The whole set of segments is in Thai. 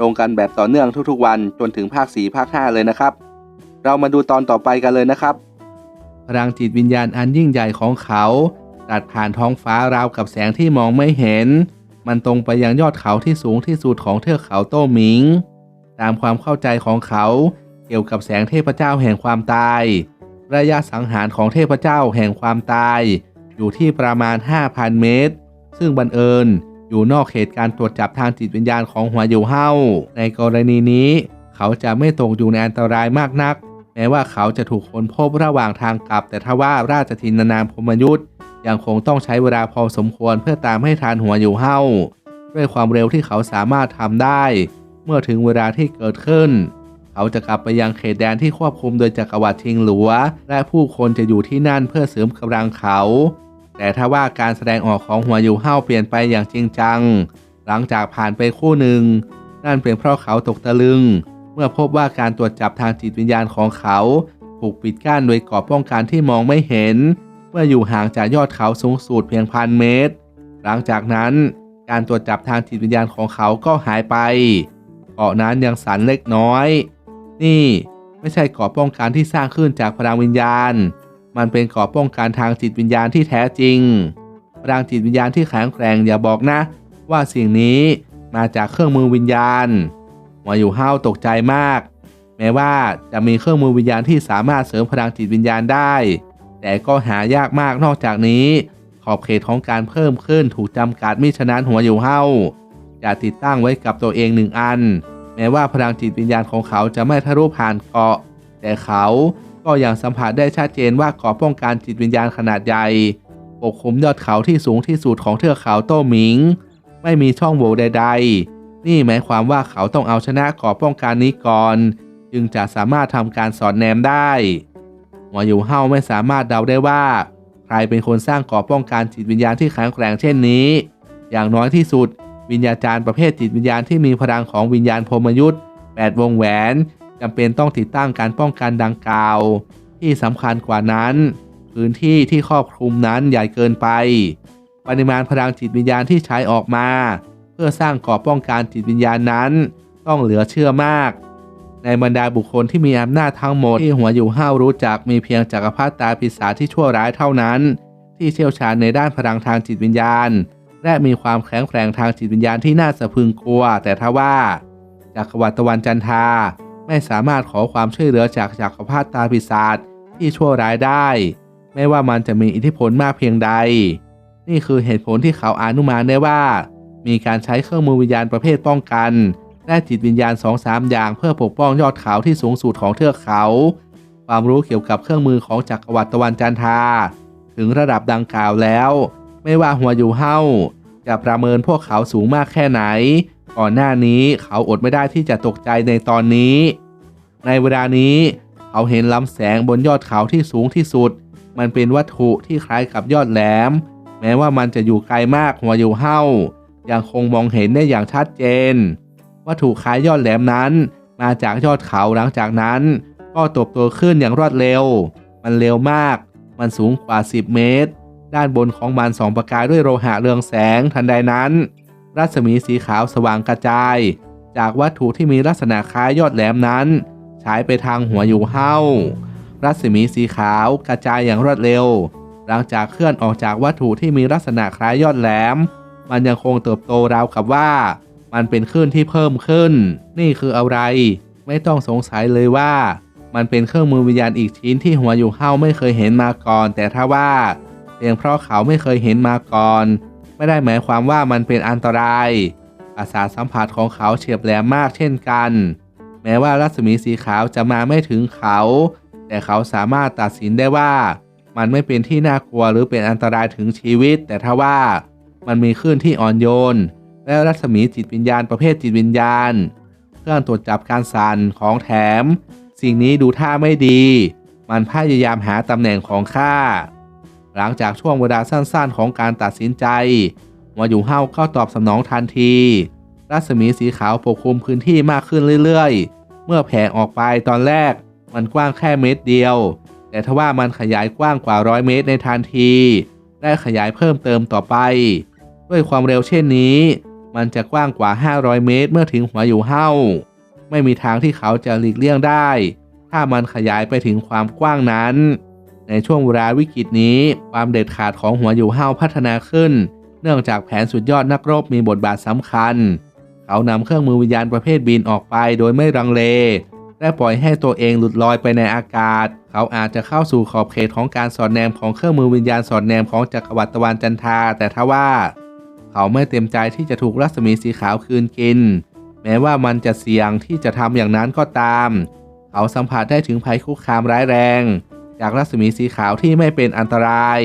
ลงกันแบบต่อเนื่องทุกๆวันจนถึงภาค 4 ภาค 5 เลยนะครับ เรามาดูตอนต่อไปกันเลยนะครับ พลังจิตวิญญาณอันยิ่งใหญ่ของเขาตัดผ่านท้องฟ้าราวกับแสงที่มองไม่เห็น มันตรงไปยังยอดเขาที่สูงที่สุดของเทือกเขาโต้หมิง ตามความเข้าใจของเขาเกี่ยวกับแสงเทพเจ้าแห่งความตาย ระยะสังหารของเทพเจ้าแห่งความตาย อยู่ที่ประมาณ 5,000 เมตร ซึ่งบังเอิญ อยู่นอกเขตการตรวจจับทางจิตวิญญาณของหัวอยู่เฮาในกรณีนี้ เขาจะไม่ตกอยู่ในอันตรายมากนัก แม้ว่าเขาจะถูกค้นพบระหว่างทางกลับ แต่ทว่าราชทินนามพมยุทธ์ยังคงต้องใช้เวลาพอสมควรเพื่อตามให้ทันหัวอยู่เฮาด้วยความเร็วที่เขาสามารถทำได้ เมื่อถึงเวลาที่เกิดขึ้น เขาจะกลับไปยังเขตแดนที่ควบคุมโดยจักรวรรดิทิงหลัว และผู้คนจะอยู่ที่นั่นเพื่อเสริมกำลังเขา แต่ถ้าว่าการแสดงออกของหัวอยู่เฮาเปลี่ยนไปอย่างจริงจัง หลังจากผ่านไปคู่หนึ่ง นั่นเป็นเพราะเขาตกตะลึง เมื่อพบว่าการตรวจจับทางจิตวิญญาณของเขาถูกปิดกั้นโดยกรอบป้องกันที่มองไม่เห็น เมื่ออยู่ห่างจากยอดเขาสูงสุดเพียงพันเมตร หลังจากนั้นการตรวจจับทางจิตวิญญาณของเขาก็หายไป เกาะนั้นยังสั่นเล็กน้อย นี่ไม่ใช่เกาะป้องกันที่สร้างขึ้นจากพลังวิญญาณ มันเป็นกราะป้องกันทางจิตวิญญาณที่แท้จริงพลังจิตวิญญาณที่แข็งแกร่งอย่าบอกนะ ว่าสิ่งนี้มาจากเครื่องมือวิญญาณหัวอยู่ห้าวตกใจมาก แม้ว่าจะมีเครื่องมือวิญญาณที่สามารถเสริมพลังจิตวิญญาณได้ แต่ก็หายากมากนอกจากนี้ ขอบเขตของการเพิ่มขึ้นถูกจำกัดมิฉะนั้นหัวอยู่เห้าจะติดตั้งไว้กับตัวเองหนึ่งอัน แม้ว่าพลังจิตวิญญาณของเขาจะไม่ทะลุผ่านเกาะ แต่เขา ก็ยังสัมผัสได้ชัดเจนว่าเกราะป้องกันจิตวิญญาณขนาดใหญ่ปกคลุมยอดเขาที่สูงที่สุดของเทือกเขาโต้หมิง ไม่มีช่องโหว่ใด ๆ นี่หมายความว่าเขาต้องเอาชนะเกราะป้องกันนี้ก่อน จึงจะสามารถทำการสอนแนมได้หัวอยู่เฮาไม่สามารถเดาได้ว่า ใครเป็นคนสร้างเกราะป้องกันจิตวิญญาณที่แข็งแกร่งเช่นนี้ อย่างน้อยที่สุด วิญญาจารย์ประเภทจิตวิญญาณที่มีพลังของวิญญาณพรมยุทธ์8วงแหวน จำเป็นต้องติดตั้งการป้องกันดังกล่าว ที่สำคัญกว่านั้น พื้นที่ที่ครอบคลุมนั้นใหญ่เกินไป ปริมาณพลังจิตวิญญาณที่ใช้ออกมา เพื่อสร้างกราะป้องกันจิตวิญญาณนั้น ต้องเหลือเชื่อมาก ในบรรดาบุคคลที่มีอำนาจทั้งหมดที่หัวอยู่ห้าวรู้จักมีเพียงจักรพรรดิตาปีศาจที่ชั่วร้ายเท่านั้น ที่เชี่ยวชาญในด้านพลังทางจิตวิญญาณ และมีความแข็งแกร่งทางจิตวิญญาณที่น่าสะพึงกลัว แต่ถ้าว่าจักรวรรดิตะวันจันทรา ไม่สามารถขอความช่วยเหลือจากจักรพรรดิตาปีศาจที่ชั่วร้ายได้ ไม่ว่ามันจะมีอิทธิพลมากเพียงใด นี่คือเหตุผลที่เขาอานุมานได้ว่า มีการใช้เครื่องมือวิญญาณประเภทป้องกัน และจิตวิญญาณ2องสามอย่างเพื่อปกป้องยอดเขาที่สูงสุดของเทือกเขา ความรู้เกี่ยวกับเครื่องมือของจักรวรรดิตะวันจันทราถึงระดับดังกล่าวแล้ว ไม่ว่าหัวอยู่เฮ้าจะประเมินพวกเขาสูงมากแค่ไหน ก่อนหน้านี้เขาอดไม่ได้ที่จะตกใจในตอนนี้ ในเวลานี้เขาเห็นลำแสงบนยอดเขาที่สูงที่สุด มันเป็นวัตถุที่คล้ายกับยอดแหลม แม้ว่ามันจะอยู่ไกลมากหัวอยู่เฮ้ายังคงมองเห็นได้อย่างชัดเจน วัตถุคล้ายยอดแหลมนั้น มาจากยอดเขาหลังจากนั้น ก็ตบตัวขึ้นอย่างรวดเร็ว มันเร็วมาก มันสูงกว่า 10 เมตร ด้านบนของมันส่องประกายด้วยโลหะเรืองแสงทันใดนั้น รัศมีสีขาวสว่างกระจาย จากวัตถุที่มีลักษณะคล้ายยอดแหลมนั้นฉายไปทางหัวอยู่เฮ้ารัศมีสีขาวกระจายอย่างรวดเร็ว หลังจากเคลื่อนออกจากวัตถุที่มีลักษณะคล้ายยอดแหลม มันยังคงเติบโตราวกับว่า มันเป็นคลื่นที่เพิ่มขึ้น นี่คืออะไร ไม่ต้องสงสัยเลยว่า มันเป็นเครื่องมือวิญญาณอีกชิ้นที่หัวอยู่เฮ้าไม่เคยเห็นมาก่อน แต่ถ้าว่าเพียงเพราะเขาไม่เคยเห็นมาก่อน ไม่ได้หมายความว่ามันเป็นอันตรายประสาทสัมผัสของเขาเฉียบแหลมมากเช่นกัน แม้ว่ารัศมีสีขาวจะมาไม่ถึงเขา แต่เขาสามารถตัดสินได้ว่า มันไม่เป็นที่น่ากลัวหรือเป็นอันตรายถึงชีวิต แต่ถ้าว่ามันมีคลื่นที่อ่อนโยน และรัศมีจิตวิญญาณประเภทจิตวิญญาณ เครื่องตรวจจับการสั่นของแถม สิ่งนี้ดูท่าไม่ดี มันพยายามหาตำแหน่งของข้า หลังจากช่วงเวลาสั้นๆ ของการตัดสินใจหัวอยู่เฮาก็ตอบสนองทันที รัศมีสีขาวปกคลุมพื้นที่มากขึ้นเรื่อยๆ เมื่อแผ่ออกไปตอนแรก มันกว้างแค่เมตรเดียว แต่ทว่ามันขยายกว้างกว่าร้อยเมตรในทันที ได้ขยายเพิ่มเติมต่อไป ด้วยความเร็วเช่นนี้ มันจะกว้างกว่า 500 เมตรเมื่อถึงหัวอยู่เฮาไม่มีทางที่เขาจะหลีกเลี่ยงได้ ถ้ามันขยายไปถึงความกว้างนั้น ในช่วงเวลาวิกฤตนี้ ความเด็ดขาดของหัวอยู่เฮาวพัฒนาขึ้น เนื่องจากแผนสุดยอดนักรบมีบทบาทสำคัญ เขานำเครื่องมือวิญญาณประเภทบินออกไปโดยไม่รังเลและปล่อยให้ตัวเองหลุดลอยไปในอากาศ เขาอาจจะเข้าสู่ขอบเขตของการสอดแนมของเครื่องมือวิญญาณสอดแนมของจักรวรรดิตะวันจันทาแต่ทว่า เขาไม่เต็มใจที่จะถูกรัศมีสีขาวคืนกิน แม้ว่ามันจะเสี่ยงที่จะทำอย่างนั้นก็ตาม เขาสัมผัสได้ถึงภัยคุกคามร้ายแรง จากรัศมีสีขาวที่ไม่เป็นอันตราย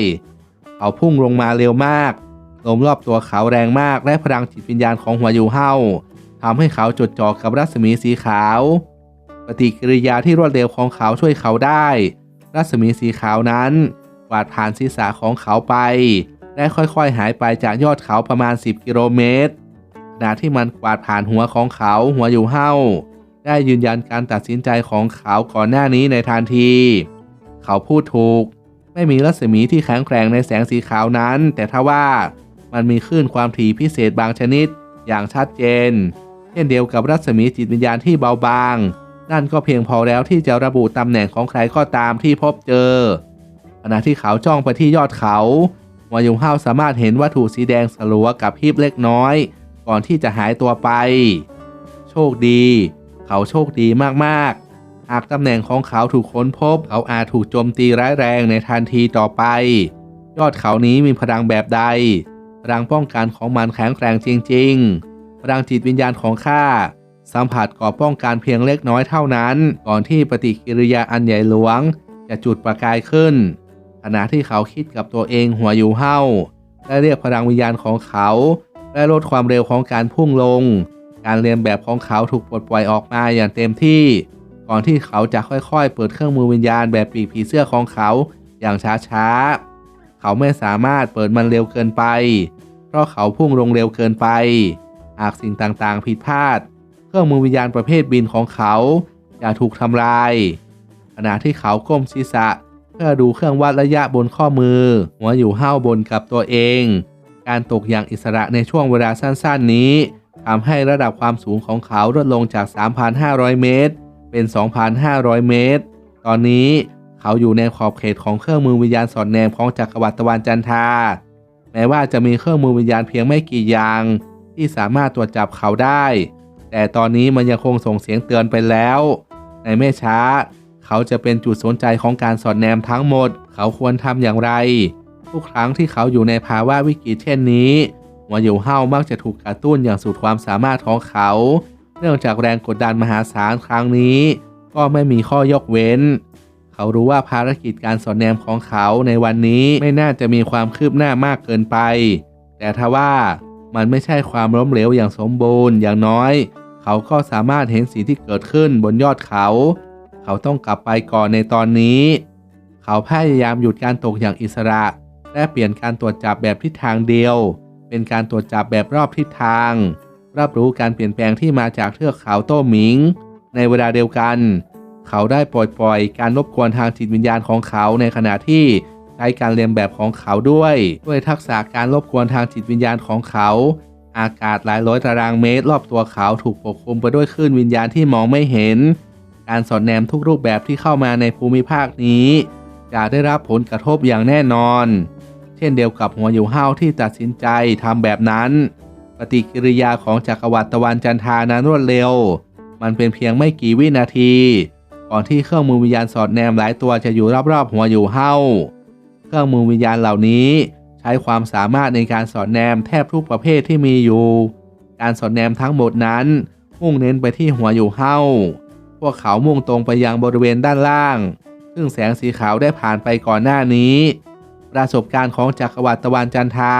เขาพุ่งลงมาเร็วมากลมรอบตัวเขาแรงมากและพลังจิตวิญญาณของหัวยูเฮาทำให้เขาจดจ่อกับรัศมีสีขาว ปฏิกิริยาที่รวดเร็วของเขาช่วยเขาได้ รัศมีสีขาวนั้นกวาดผ่านศีรษะของเขาไป และค่อยๆ หายไปจากยอดเขาประมาณ 10 กิโลเมตรขณะที่มันกวาดผ่านหัวของเขาหัวอยู่เห้าได้ยืนยันการตัดสินใจของเขาก่อนหน้านี้ในทันที เขาพูดถูก ไม่มีรัศมีที่แข็งแกร่งในแสงสีขาวนั้น แต่ถ้าว่ามันมีคลื่นความถี่พิเศษบางชนิด อย่างชัดเจน เช่นเดียวกับรัศมีจิตวิญญาณที่เบาบาง นั่นก็เพียงพอแล้วที่จะระบุตำแหน่งของใครก็ตามที่พบเจอขณะที่เขาจ้องไปที่ยอดเขาวายุงห้าวสามารถเห็นวัตถุสีแดงสลัวกับพิบเล็กน้อย ก่อนที่จะหายตัวไป โชคดี เขาโชคดีมากๆ หากตำแหน่งของเขาถูกค้นพบ เขาอาจถูกโจมตีร้ายแรงในทันทีต่อไป ยอดเขานี้มีพลังแบบใด พลังป้องกันของมันแข็งแกร่งจริง ๆ พลังจิตวิญญาณของข้าสัมผัสก่อป้องกันเพียงเล็กน้อยเท่านั้น ก่อนที่ปฏิกิริยาอันใหญ่หลวง จะจุดประกายขึ้น ขณะที่เขาคิดกับตัวเองหัวอยู่เห้าและเรียกพลังวิญญาณของเขาและลดความเร็วของการพุ่งลง การเรียนแบบของเขาถูกปลดปล่อยออกมาอย่างเต็มที่ ก่อนที่เขาจะค่อยๆ เปิดเครื่องมือวิญญาณแบบปีกผีเสื้อของเขาอย่างช้าๆ เขาไม่สามารถเปิดมันเร็วเกินไป เพราะเขาพุ่งลงเร็วเกินไป หากสิ่งต่างๆ ผิดพลาด เครื่องมือวิญญาณประเภทบินของเขาจะถูกทำลาย ขณะที่เขาก้มศีรษะ เพื่อดูเครื่องวัดระยะบนข้อมือ หัวอยู่ห้าวบนกับตัวเอง การตกอย่างอิสระในช่วงเวลาสั้นๆนี้ทำให้ระดับความสูงของเขาลดลงจาก 3,500 เมตร เป็น 2,500 เมตร ตอนนี้เขาอยู่ในขอบเขตของเครื่องมือวิญญาณสอดแนมของจักรวรรดิตะวันจันทราแม้ว่าจะมีเครื่องมือวิญญาณเพียงไม่กี่อย่าง ที่สามารถตรวจจับเขาได้ แต่ตอนนี้มันยังคงส่งเสียงเตือนไปแล้ว ในไม่ช้า เขาจะเป็นจุดสนใจของการสอดแนมทั้งหมด เขาควรทำอย่างไร ทุกครั้งที่เขาอยู่ในภาวะวิกฤตเช่นนี้หัวอยู่เฮามักจะถูกกระตุ้นอย่างสุดความสามารถของเขา นื่องจากแรงกดดันมหาศาลครั้งนี้ ก็ไม่มีข้อยกเว้น เขารู้ว่าภารกิจการสอดแนมของเขาในวันนี้ไม่น่าจะมีความคืบหน้ามากเกินไป แต่ทว่ามันไม่ใช่ความล้มเหลวอย่างสมบูรณ์อย่างน้อย เขาก็สามารถเห็นสิ่งที่เกิดขึ้นบนยอดเขา เขาต้องกลับไปก่อนในตอนนี้ เขาพยายามหยุดการตกอย่างอิสระ และเปลี่ยนการตรวจจับแบบทิศทางเดียว เป็นการตรวจจับแบบรอบทิศทาง รับรู้การเปลี่ยนแปลงที่มาจากเทือกเขาโต้หมิง ในเวลาเดียวกัน เขาได้ปล่อยปล่อยการรบกวนทางจิตวิญญาณของเขาในขณะที่ใช้การเรียนแบบของเขาด้วย ด้วยทักษะการรบกวนทางจิตวิญญาณของเขา อากาศหลายร้อยตารางเมตร รอบตัวเขาถูกปกคลุมไปด้วยคลื่นวิญญาณที่มองไม่เห็น การสอดแนมทุกรูปแบบที่เข้ามาในภูมิภาคนี้ จะได้รับผลกระทบอย่างแน่นอน เช่นเดียวกับหัวอยู่ห้าวที่ตัดสินใจทำแบบนั้น ปฏิกิริยาของจักรวรรดิตะวันจันทานั้นรวดเร็ว มันเป็นเพียงไม่กี่วินาที ก่อนที่เครื่องมือวิญญาณสอดแนมหลายตัวจะอยู่รอบๆหัวอยู่เห้า เครื่องมือวิญญาณเหล่านี้ใช้ความสามารถในการสอดแนมแทบทุกประเภทที่มีอยู่ การสอดแนมทั้งหมดนั้นมุ่งเน้นไปที่หัวอยู่เห้า พวกเขามุ่งตรงไปยังบริเวณด้านล่าง ซึ่งแสงสีขาวได้ผ่านไปก่อนหน้านี้ ประสบการณ์ของจักรวรรดิตะวันจันทา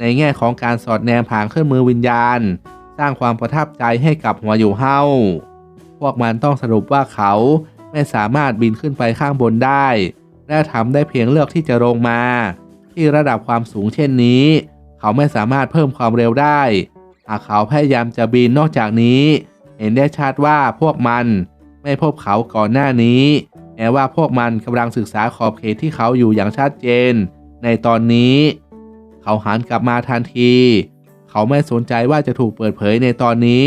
ในแง่ของการสอดแนมผ่านเครื่องมือวิญญาณ สร้างความประทับใจให้กับหัวอยู่เฮาพวกมันต้องสรุปว่าเขาไม่สามารถบินขึ้นไปข้างบนได้ และทำได้เพียงเลือกที่จะลงมา ที่ระดับความสูงเช่นนี้ เขาไม่สามารถเพิ่มความเร็วได้หากเขาพยายามจะบินนอกจากนี้ เห็นได้ชัดว่าพวกมันไม่พบเขาก่อนหน้านี้ แม้ว่าพวกมันกำลังศึกษาขอบเขตที่เขาอยู่อย่างชัดเจน ในตอนนี้ เขาหันกลับมาทันที เขาไม่สนใจว่าจะถูกเปิดเผยในตอนนี้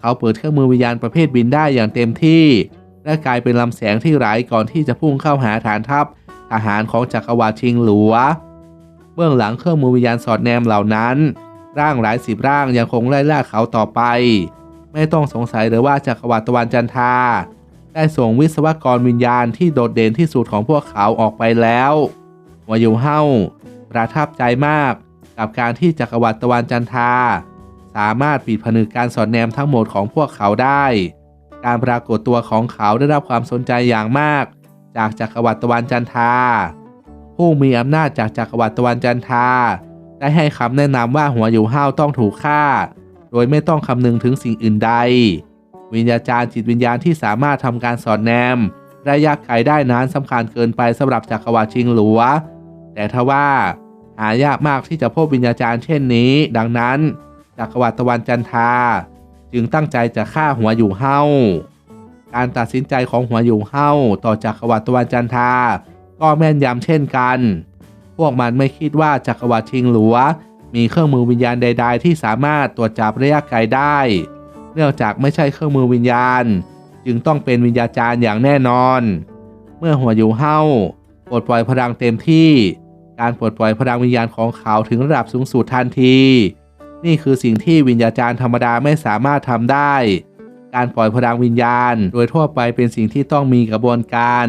เขาเปิดเครื่องมือวิญญาณประเภทบินได้อย่างเต็มที่ และกลายเป็นลำแสงที่ไหลก่อนที่จะพุ่งเข้าหาฐานทัพทหารของจักรวรรดิชิงหลัว เบื้องหลังเครื่องมือวิญญาณสอดแนมเหล่านั้น ร่างหลายสิบร่างยังคงไล่ล่าเขาต่อไป ไม่ต้องสงสัยเลยว่าจักรวรรดิตะวันจันทาได้ส่งวิศวกรวิญญาณที่โดดเด่นที่สุดของพวกเขาออกไปแล้ววายุเฮา ประทับใจมาก กับการที่จักรวรรดิตะวันจันทราสามารถปิดผนึกการสอดแนมทั้งหมดของพวกเขาได้ การปรากฏตัวของเขาได้รับความสนใจอย่างมาก จากจักรวรรดิตะวันจันทราผู้มีอำนาจจากจักรวรรดิตะวันจันทราได้ให้คำแนะนำว่าหัวอยู่ห้าวต้องถูกฆ่า โดยไม่ต้องคำนึงถึงสิ่งอื่นใด วิญญาจารย์จิตวิญญาณที่สามารถทำการสอดแนมระยะไกลได้นั้นสำคัญเกินไปสำหรับจักรวรรดิชิงหลัว แต่ทว่า หายากมากที่จะพบวิญญาจารย์เช่นนี้ ดังนั้นจักรวรรดิตะวันจันทา จึงตั้งใจจะฆ่าหัวอยู่เฮาการตัดสินใจของหัวอยู่เฮาต่อจักรวรรดิตะวันจันทา ก็แม่นยำเช่นกัน พวกมันไม่คิดว่าจักรวรรดิชิงหลัว มีเครื่องมือวิญญาณใด ๆ ที่สามารถตรวจจับระยะไกลได้ เนื่องจากไม่ใช่เครื่องมือวิญญาณ จึงต้องเป็นวิญญาจารย์อย่างแน่นอน เมื่อหัวอยู่เฮาปลดปล่อยพลังเต็มที่ การปลดปล่อยพลังวิญญาณของเขาถึงระดับสูงสุดทันที นี่คือสิ่งที่วิญญาจารย์ธรรมดาไม่สามารถทำได้ การปล่อยพลังวิญญาณ โดยทั่วไปเป็นสิ่งที่ต้องมีกระบวนการ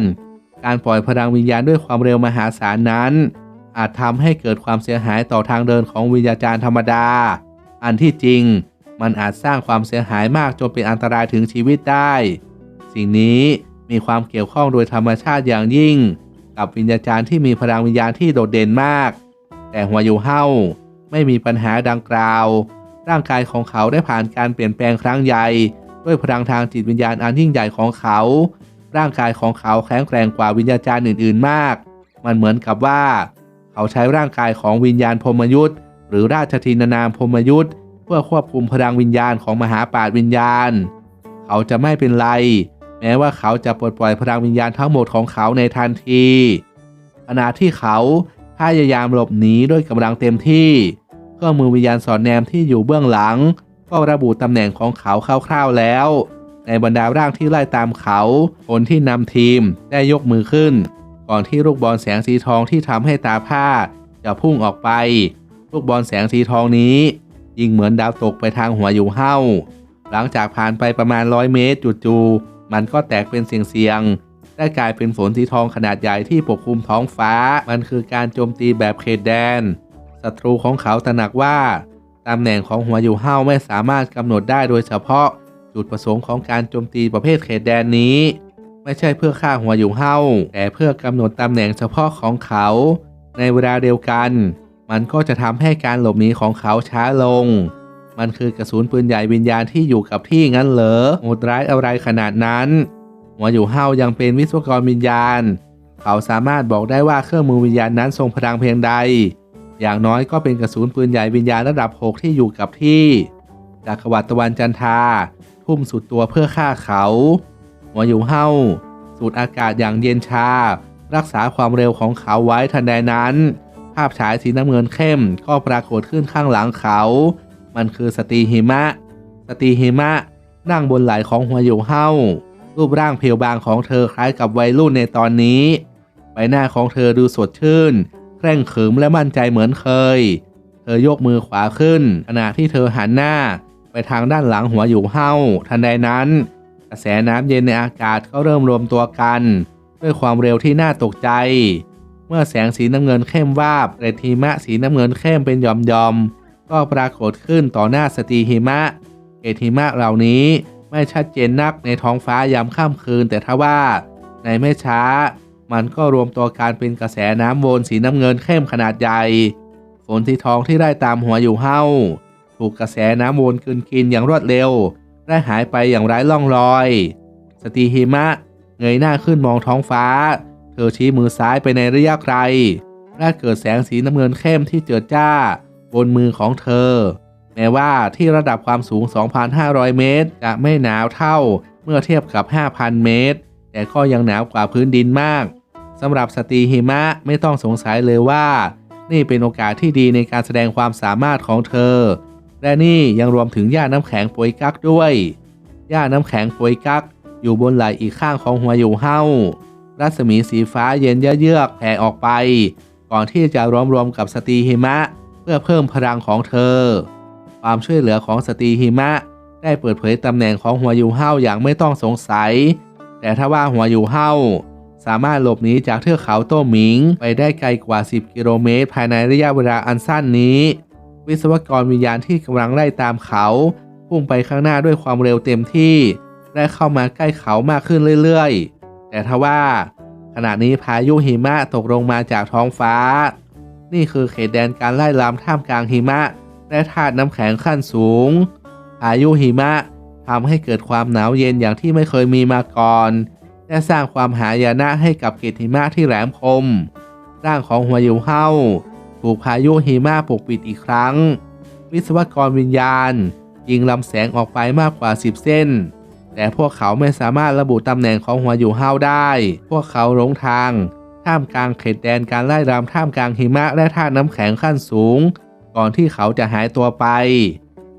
การปล่อยพลังวิญญาณด้วยความเร็วมหาศาลนั้น อาจทำให้เกิดความเสียหายต่อทางเดินของวิญญาจารย์ธรรมดา อันที่จริง มันอาจสร้างความเสียหายมากจนเป็นอันตรายถึงชีวิตได้ สิ่งนี้มีความเกี่ยวข้องโดยธรรมชาติอย่างยิ่ง กับวิญญาจารย์ที่มีพลังวิญญาณที่โดดเด่นมาก แต่หัวยูเฮาไม่มีปัญหาดังกล่าว ร่างกายของเขาได้ผ่านการเปลี่ยนแปลงครั้งใหญ่ ด้วยพลังทางจิตวิญญาณอันยิ่งใหญ่ของเขา ร่างกายของเขาแข็งแกร่งกว่าวิญญาจารย์อื่น ๆ มาก มันเหมือนกับว่า เขาใช้ร่างกายของวิญญาณพรมยุทธ์หรือราชทินานามพรมยุทธ์เพื่อควบคุมพลังวิญญาณของมหาปราชญ์วิญญาณ เขาจะไม่เป็นไร แม้ว่าเขาจะปลดปล่อยพลังวิญญาณทั้งหมดของเขาในทันทีขณะที่เขาพยายามหลบหนีด้วยกำลังเต็มที่เครื่องมือวิญญาณสอดแนมที่อยู่เบื้องหลัง ก็ระบุตำแหน่งของเขาคร่าวๆแล้ว ในบรรดาร่างที่ไล่ตามเขาคนที่นำทีมได้ยกมือขึ้น ก่อนที่ลูกบอลแสงสีทองที่ทำให้ตาผ้าจะพุ่งออกไป ลูกบอลแสงสีทองนี้ยิงเหมือนดาวตกไปทางหัวอยู่เฮ้าหลังจากผ่านไปประมาณร้อยเมตรจู่ๆ มันก็แตกเป็นเสียงๆได้กลายเป็นฝนสีทองขนาดใหญ่ที่ปกคลุมท้องฟ้า มันคือการโจมตีแบบเขตแดน ศัตรูของเขาตระหนักว่าตำแหน่งของหัวอยู่เฮ้าไม่สามารถกำหนดได้โดยเฉพาะจุดประสงค์ของการโจมตีประเภทเขตแดนนี้ ไม่ใช่เพื่อฆ่าหัวอยู่เฮ้าแต่เพื่อกำหนดตำแหน่งเฉพาะของเขา ในเวลาเดียวกัน มันก็จะทำให้การหลบหนีของเขาช้าลง มันคือกระสุนปืนใหญ่วิญญาณที่อยู่กับที่งั้นเหรอโหดร้ายอะไรขนาดนั้นหัวอยู่เฮายังเป็นวิศวกรวิญญาณ เขาสามารถบอกได้ว่าเครื่องมือวิญญาณนั้นทรงพลังเพียงใด อย่างน้อยก็เป็นกระสุนปืนใหญ่วิญญาณระดับ 6 ที่อยู่กับที่จักรวรรดิตะวันจันทาทุ่มสุดตัวเพื่อฆ่าเขา หัวอยู่เฮาสูดอากาศอย่างเย็นชา รักษาความเร็วของเขาไว้ทันใดนั้น ภาพฉายสีน้ำเงินเข้มก็ปรากฏขึ้นข้างหลังเขา มันคือสตรีหิมะ สตรีหิมะ นั่งบนไหล่ของหัวอยู่เฮารูปร่างเพียวบางของเธอคล้ายกับวัยรุ่นในตอนนี้ ใบหน้าของเธอดูสดชื่นเคร่งขึมและมั่นใจเหมือนเคย เธอยกมือขวาขึ้น ขณะที่เธอหันหน้า ไปทางด้านหลังหัวอยู่เฮาทันใดนั้น กระแสน้ำเย็นในอากาศก็เริ่มรวมตัวกัน ด้วยความเร็วที่น่าตกใจ เมื่อแสงสีน้ำเงินเข้มวาบเกรดหิมะสีน้ำเงินเข้มเป็นหย่อมๆ ก็ปรากฏขึ้นต่อหน้าสตรีหิมะเกรดหิมะเหล่านี้ไม่ชัดเจนนักในท้องฟ้ายามค่ำคืน แต่ถ้าว่า ในไม่ช้า มันก็รวมตัวการเป็นกระแสน้ำวนสีน้ำเงินเข้มขนาดใหญ่ฝนสีทองที่ได้ตามหัวอยู่เฮาถูกกระแสน้ำวนกลืนกินอย่างรวดเร็ว และหายไปอย่างไร้ล่องรอย สตีหิมะ เงยหน้าขึ้นมองท้องฟ้า เธอชี้มือซ้ายไปในระยะไกลและเกิดแสงสีน้ำเงินเข้มที่เจิดจ้า บนมือของเธอ แม้ว่าที่ระดับความสูง 2,500 เมตร จะไม่หนาวเท่าเมื่อเทียบกับ 5,000 เมตร แต่ก็ยังหนาวกว่าพื้นดินมากสำหรับสตรีหิมะไม่ต้องสงสัยเลยว่า นี่เป็นโอกาสที่ดีในการแสดงความสามารถของเธอ และนี่ยังรวมถึงย่าน้ำแข็งปวยกักด้วยย่าน้ำแข็งปวยกัก อยู่บนไหล่อีกข้างของหัวอยู่เห้ารัศมีสีฟ้าเย็นเยือกแผ่ออกไป ก่อนที่จะรวมรวมกับสตรีหิมะ พื่อเพิ่มพลังของเธอ ความช่วยเหลือของสตรีหิมะ ได้เปิดเผยตำแหน่งของหัวยู่เห้าอย่างไม่ต้องสงสัย แต่ถ้าว่าหัวยู่เห้าสามารถหลบหนีจากเทือกเขาโต้หมิง ไปได้ไกลกว่า 10 กิโลเมตร ภายในระยะเวลาอันสั้นนี้ วิศวกรวิญญาณที่กำลังไล่ตามเขาพุ่งไปข้างหน้าด้วยความเร็วเต็มที่ และเข้ามาใกล้เขามากขึ้นเรื่อยๆ แต่ทว่า ขณะนี้พายุหิมะตกลงมาจากท้องฟ้า นี่คือเขตแดนการไล่ลามท่ามกลางหิมะ และธาตุน้ำแข็งขั้นสูงพายุหิมะทำให้เกิดความหนาวเย็นอย่างที่ไม่เคยมีมาก่อน และสร้างความหายนะให้กับเกล็ดหิมะที่แหลมคม ร่างของหัวยูเฮาถูกพายุหิมะปกปิดอีกครั้ง วิศวกรวิญญาณ ยิงลำแสงออกไปมากกว่า 10 เส้น แต่พวกเขาไม่สามารถระบุตำแหน่งของหัวอยู่เฮาได้ พวกเขาหลงทาง ท่ามกลางเขตแดนการไล่รำท่ามกลางหิมะและธาน้ำแข็งขั้นสูง ก่อนที่เขาจะหายตัวไป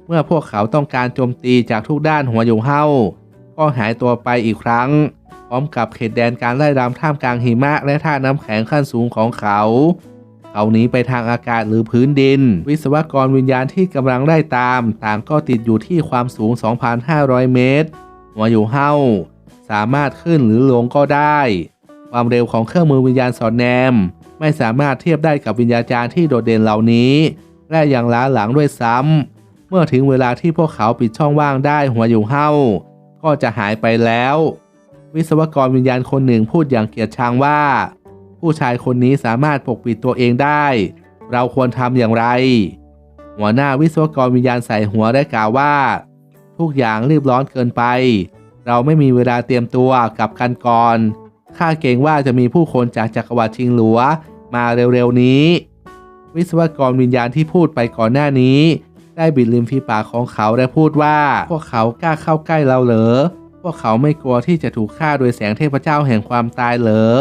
เมื่อพวกเขาต้องการโจมตีจากทุกด้านหัวอยู่เฮาก็หายตัวไปอีกครั้ง พร้อมกับเขตแดนการไล่รำท่ามกลางหิมะและท่าน้ำแข็งขั้นสูงของเขา เขาหนีไปทางอากาศหรือพื้นดิน วิศวกรวิญญาณที่กำลังไล่ตาม ต่างก็ติดอยู่ที่ความสูง 2,500 เมตร หัวอยู่เฮาสามารถขึ้นหรือลงก็ได้ ความเร็วของเครื่องมือวิญญาณสอดแนม ไม่สามารถเทียบได้กับวิญญาจารย์ที่โดดเด่นเหล่านี้ และยังล้าหลังด้วยซ้ำเมื่อถึงเวลาที่พวกเขาปิดช่องว่างได้หัวอยู่เฮาก็จะหายไปแล้ว วิศวกรวิญญาณคนหนึ่งพูดอย่างเกียดชังว่า ผู้ชายคนนี้สามารถปกปิดตัวเองได้ เราควรทำอย่างไร หัวหน้าวิศวกรวิญญาณใส่หัวได้กล่าวว่า ทุกอย่างรีบร้อนเกินไป เราไม่มีเวลาเตรียมตัวกับกันก่อน ข้าเกรงว่าจะมีผู้คนจากจักรวรรดิชิงหลัว มาเร็วๆนี้ วิศวกรวิญญาณที่พูดไปก่อนหน้านี้ ได้บิดริมฝีปากของเขาและพูดว่า พวกเขากล้าเข้าใกล้เราเหรอ พวกเขาไม่กลัวที่จะถูกฆ่าโดยแสงเทพเจ้าแห่งความตายเหรอ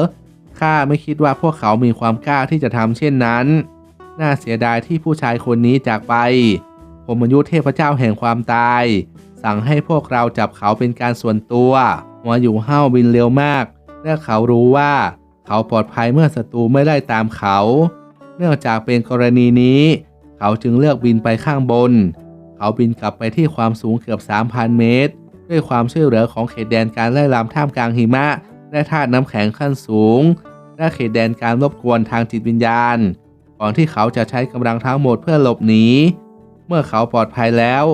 ข้าไม่คิดว่าพวกเขามีความกล้าที่จะทำเช่นนั้น น่าเสียดายที่ผู้ชายคนนี้จากไป ผมยุทธเทพเจ้าแห่งความตาย สั่งให้พวกเราจับเขาเป็นการส่วนตัว หัวอยู่เห้าบินเร็วมาก และเขารู้ว่าเขาปลอดภัยเมื่อศัตรูไม่ได้ตามเขา เนื่องจากเป็นกรณีนี้ เขาจึงเลือกบินไปข้างบน เขาบินกลับไปที่ความสูงเกือบ 3,000 เมตร ด้วยความช่วยเหลือของเขตแดนการไล่ลามท่ามกลางหิมะ และธาตุน้ำแข็งขั้นสูง และเขตแดนการรบกวนทางจิตวิญญาณ ก่อนที่เขาจะใช้กำลังทั้งหมดเพื่อหลบหนี เมื่อเขาปลอดภัยแล้ว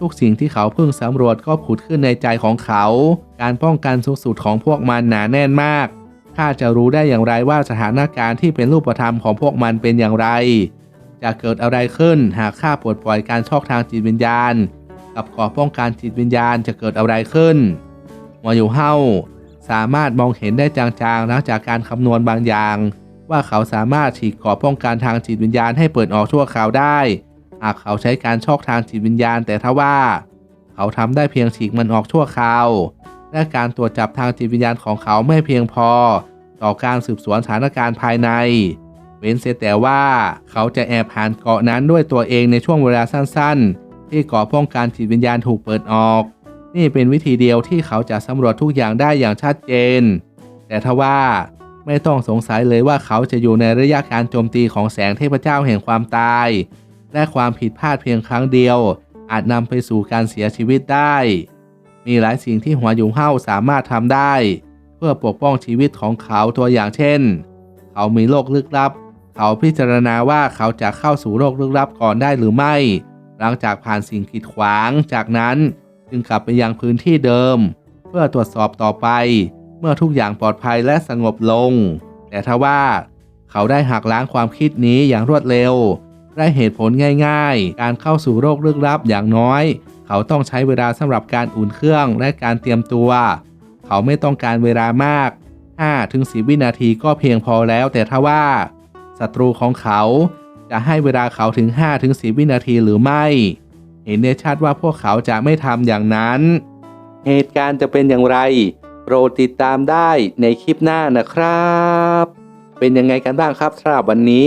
ทุกสิ่งที่เขาเพิ่งสำรวจก็ผุดขึ้นในใจของเขา การป้องกันสูงสุดของพวกมันหนาแน่นมาก ข้าจะรู้ได้อย่างไรว่าสถานการณ์ที่เป็นรูปธรรมของพวกมันเป็นอย่างไร จะเกิดอะไรขึ้นหากข้าปลดปล่อยการชอกทางจิตวิญญาณ กับก่อป้องกันจิตวิญญาณจะเกิดอะไรขึ้นหัวอยู่เฮาสามารถมองเห็นได้จางๆหลังจากการคำนวณบางอย่าง ว่าเขาสามารถฉีกก่อป้องกันทางจิตวิญญาณให้เปิดออกชั่วคราวได้ หากเขาใช้การชอกทางจิตวิญญาณแต่ถ้าว่า เขาทำได้เพียงฉีกมันออกชั่วคราว และการตรวจจับทางจิตวิญญาณของเขาไม่เพียงพอ ต่อการสืบสวนสถานการณ์ภายใน เว้นเสียแต่ว่าเขาจะแอบผ่านเกาะนั้นด้วยตัวเองในช่วงเวลาสั้นๆ ที่เกาะป้องกันจิตวิญญาณถูกเปิดออก นี่เป็นวิธีเดียวที่เขาจะสำรวจทุกอย่างได้อย่างชัดเจน แต่ทว่าไม่ต้องสงสัยเลยว่าเขาจะอยู่ในระยะการโจมตีของแสงเทพเจ้าแห่งความตาย และความผิดพลาดเพียงครั้งเดียว อาจนำไปสู่การเสียชีวิตได้ มีหลายสิ่งที่หัวหยุงเฮ้าสามารถทำได้ เพื่อปกป้องชีวิตของเขาตัวอย่างเช่น เขามีโรคลึกลับ เขาพิจารณาว่าเขาจะเข้าสู่โรคลึกลับก่อนได้หรือไม่ หลังจากผ่านสิ่งกีดขวางจากนั้น จึงกลับไปยังพื้นที่เดิม เพื่อตรวจสอบต่อไป เมื่อทุกอย่างปลอดภัยและสงบลง แต่ทว่า เขาได้หักล้างความคิดนี้อย่างรวดเร็ว และเหตุผลง่ายๆ การเข้าสู่โรคลึกลับอย่างน้อย เขาต้องใช้เวลาสำหรับการอุ่นเครื่องและการเตรียมตัว เขาไม่ต้องการเวลามาก 5-10 วินาทีก็เพียงพอแล้ว แต่ถ้าว่าศัตรูของเขาจะให้เวลาเขาถึง 5-10 วินาทีหรือไม่ เห็นได้ชัดว่าพวกเขาจะไม่ทำอย่างนั้น เหตุการณ์จะเป็นอย่างไร โปรดติดตามได้ในคลิปหน้านะครับ เป็นยังไงกันบ้างครับสำหรับวันนี้